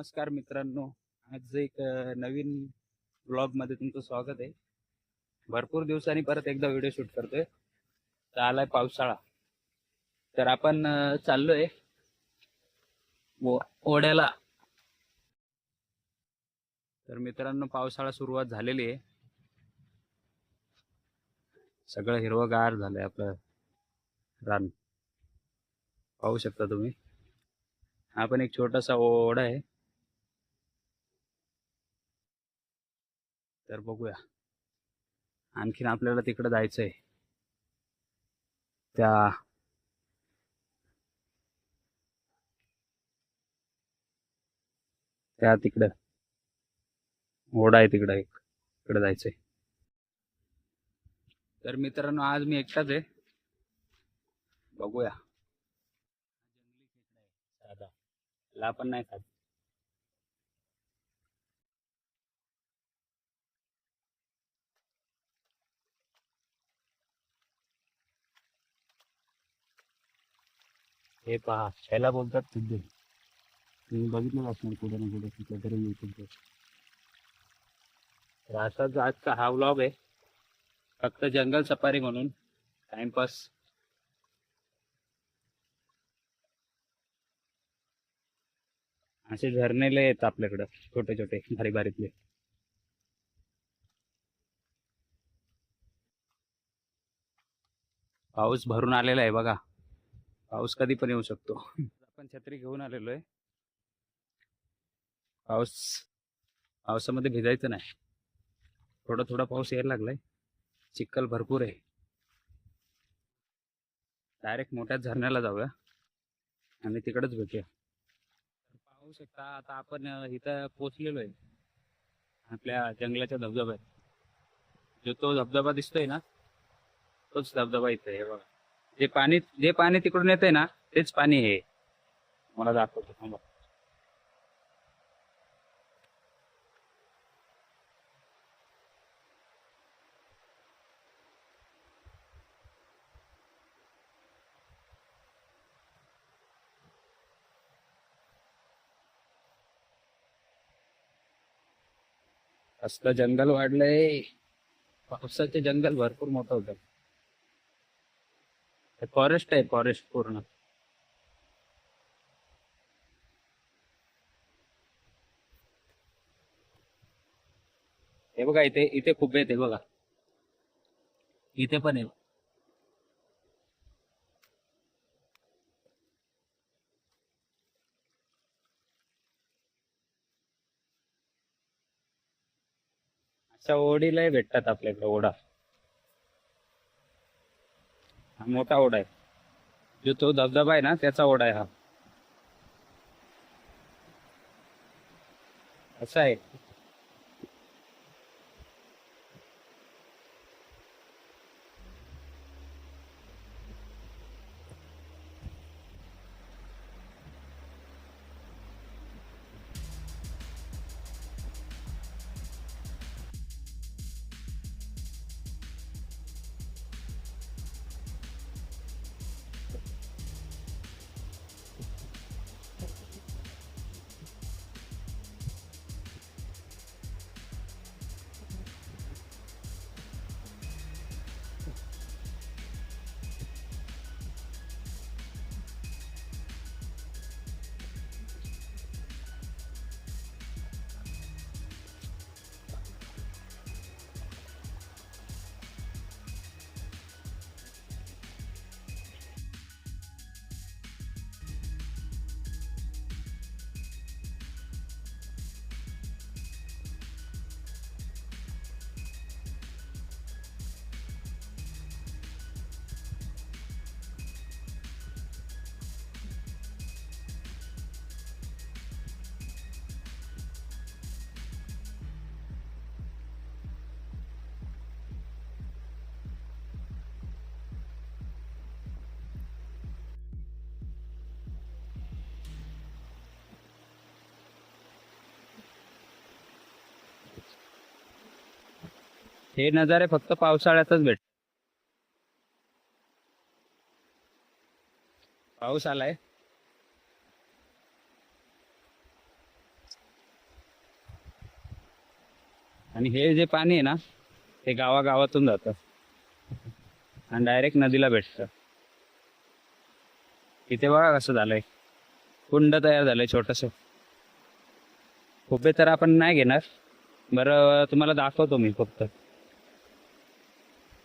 नमस्कार मित्रांनो. आज एक नवीन ब्लॉगमध्ये तुमचं स्वागत आहे. भरपूर दिवसांनी परत एकदा व्हिडिओ शूट करतोय. तर आलाय पावसाळा. तर आपण चाललोय. ओढ्याला. तर मित्रांनो पावसाळा सुरुवात झालेली आहे. सगळं हिरवगार झालंय आपलं रान. पाहू शकता तुम्ही. हा पण एक छोटासा ओढा आहे. तर बघूया. आणखीन आपल्याला तिकडं जायचंय. त्या त्या तिकडं. ओढा आहे तिकडं एक. तिकडं जायचंय. तर मित्रांनो आज मी एकटाच आहे. बघूया. जंगली खेकडा आहे साधा. ला पण नाही खात. हे पहा ह्याला बोलतात सिद्धे. तुम्ही बघितलं असणार कुठे ना कुठे कुठल्या तरी युट्यूबवर तर असाच आजचा हा व्लॉग आहे. फक्त जंगल सफारी म्हणून टाइमपास असे झरनेले आहेत आपल्याकडं छोटे छोटे भारी भारीतले पाऊस भरून आलेला आहे बघा. पाऊस कधी पण येऊ शकतो. आपण छत्री घेऊन आलेलो आहे. पाऊस पावसामध्ये भिजायचं नाही. थोडा थोडा पाऊस यायला लागलाय. चिखल भरपूर आहे. डायरेक्ट मोठ्या झरण्याला जाऊया आणि तिकडेच भेटूया. पाहू शकता आता आपण इथं पोचलेलो आहे. आपल्या जंगलाच्या धबधब्यात. जो तो धबधबा दिसतोय ना तोच धबधबा इथं आहे बघा. जे पाणी जे पाणी तिकडून येतंय ना तेच पाणी आहे मला दाखवतो थांबा. असलं जंगल वाढलंय. पावसाचे जंगल भरपूर मोठं होतं. फॉरेस्ट आहे फॉरेस्ट पूर्ण. हे बघा इथे इथे खूप येते बघा. इथे पण आहे. अशा ओढीलाही भेटतात आपल्याकडे ओढा. हा मोठा ओढा आहे. जो तो धबधबा आहे ना त्याचा ओढा आहे हा. असा आहे. हे नजारे फक्त पावसाळ्यातच भेट पाऊस आलाय. आणि हे जे पाणी आहे ना ते गावागावातून जात. आणि डायरेक्ट नदीला भेटतं. इथे बघा कसं झालंय. कुंड तयार झालंय छोटस. खोबे तर आपण नाही घेणार. बरं तुम्हाला दाखवतो मी फक्त.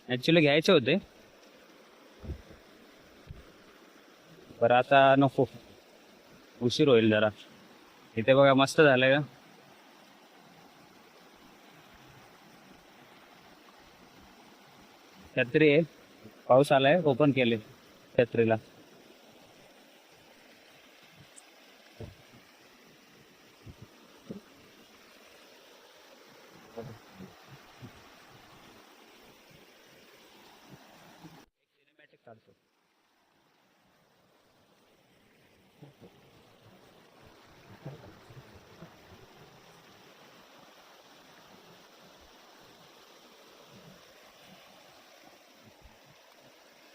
ऍक्च्युली घ्यायचे होते. बरं आता नको. उशीर होईल जरा. इथे बघा मस्त झालं का? छत्री आहे. पाऊस आलाय ओपन केले छत्रीला. काढतो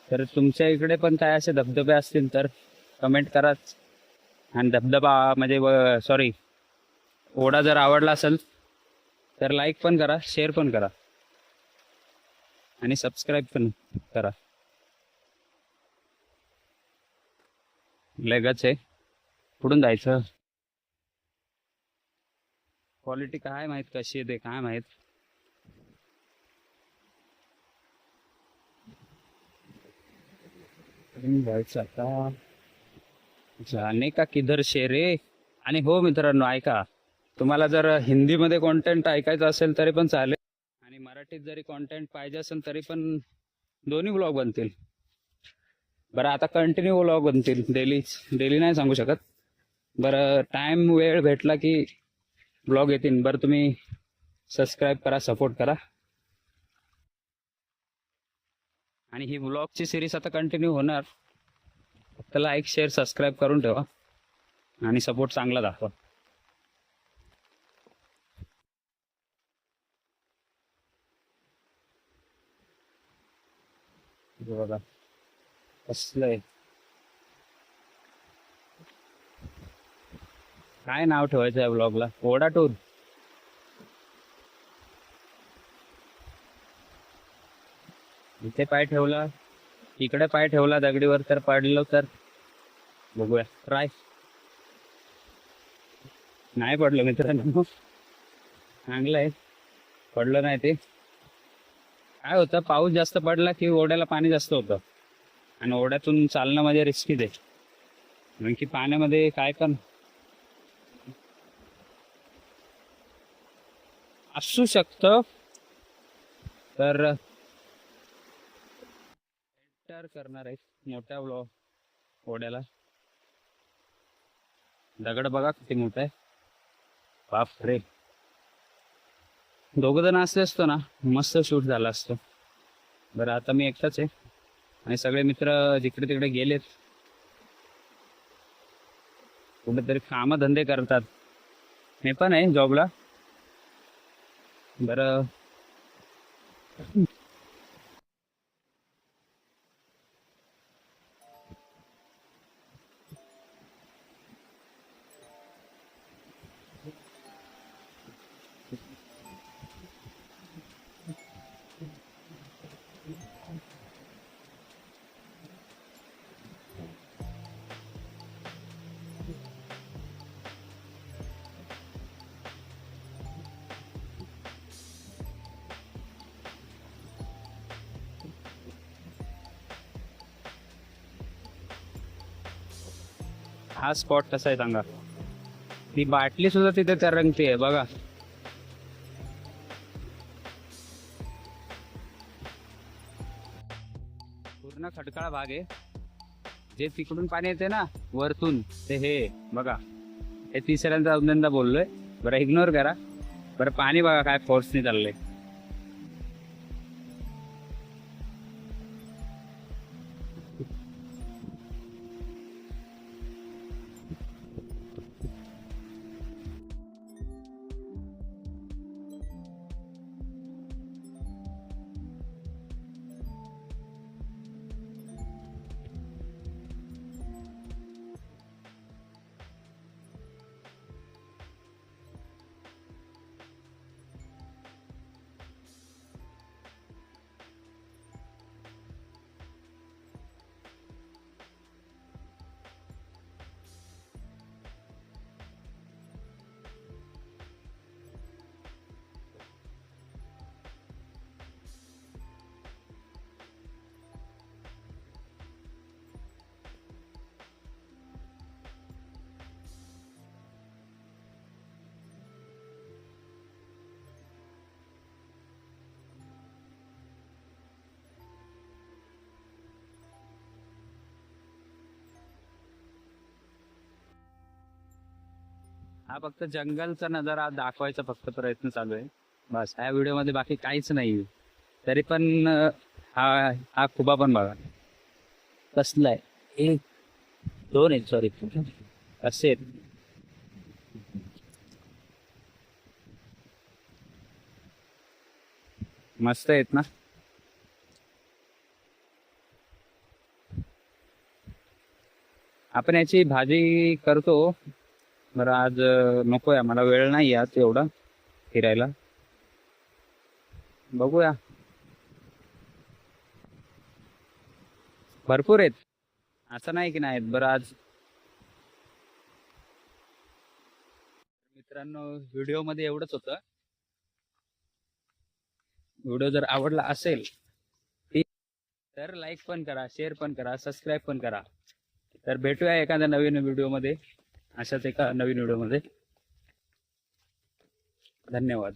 तर तुमच्या इकडे पण काय असे धबधबे असतील तर कमेंट कराच. आणि धबधबा म्हणजे सॉरी ओढा जर आवडला असेल तर लाईक पण करा शेअर पण करा. आणि सबस्क्राईब पण करा. लगच आहे. पुढून जायचं. क्वालिटी काय माहीत कशी आहे ते काय माहीत? जायचं आता. जाने का किधर शेरे आणि हो मित्रांनो ऐका. तुम्हाला जर हिंदीमध्ये कॉन्टेंट ऐकायचं असेल तरी पण चालेल. आणि मराठीत जरी कॉन्टेंट पाहिजे असेल तरी पण दोन्ही ब्लॉग बनतील. बरं आता कंटिन्यू व्लॉग बनतील. डेली डेली नाही सांगू शकत. बरं टाइम वेळ भेटला की ब्लॉग येतील. बरं तुम्ही सबस्क्राईब करा सपोर्ट करा. आणि ही ब्लॉगची सिरीज आता कंटिन्यू होणार. फक्त लाईक शेअर सबस्क्राईब करून ठेवा. आणि सपोर्ट चांगला दाखवा. बघा. कसलंय? काय नाव ठेवायचं आहे ब्लॉगला ओढा टूर इथे पाय ठेवला. इकडे पाय ठेवला. दगडीवर तर पडलो तर. बघूया. ट्राय नाही पडलं मित्रांनो. चांगलं आहे. पडलं नाही ते. काय होतं? पाऊस जास्त पडला की ओढ्याला पाणी जास्त होतं. आणि ओढ्यातून चालणं म्हणजे रिस्कीच आहे कारण की पाण्यामध्ये काय पण असू शकतं तर एंटर करणार आहे मोठ्या ब्लॉ ओढ्याला. दगड बघा किती मोठा आहे. बाप रे दोघ जण असले असतो ना मस्त शूट झाला असतो. बरं आता मी एकटाच आहे. आणि सगळे मित्र जिकडे तिकडे गेलेत. कुठेतरी काम धंदे करतात. मी पण आहे जॉबला. बरं. हा स्पॉट कसा आहे सांगा. ती बाटली सुद्धा तिथे तरंगते आहे बघा. पूर्ण खडकाळ भाग आहे. जे तिकडून पाणी येते ना वरतून ते हे बघा. हे तिसऱ्यांदा दोनदा बोललोय. बरं इग्नोर करा. बरं पाणी बघा काय फोर्सने चाललंय. हा फक्त जंगलचा नजारा दाखवायचा फक्त प्रयत्न चालू आहे. बस. ह्या व्हिडिओमध्ये बाकी काहीच नाही. तरी पण हा हा खुबा पण बघा. कसला आहे? एक दोन आहेत सॉरी असे आहेत. मस्त आहेत ना? आपण याची भाजी करतो. बरं आज नकोया. मला वेळ नाही आज एवढा फिरायला. बघूया. भरपूर आहेत. असं नाही की नाहीत बरं आज मित्रांनो व्हिडिओमध्ये एवढंच होतं. व्हिडिओ जर आवडला असेल तर लाईक पण करा शेअर पण करा सबस्क्राईब पण करा. तर भेटूया एखाद्या नवीन व्हिडिओमध्ये. अशाच एका नवीन व्हिडिओमध्ये. धन्यवाद.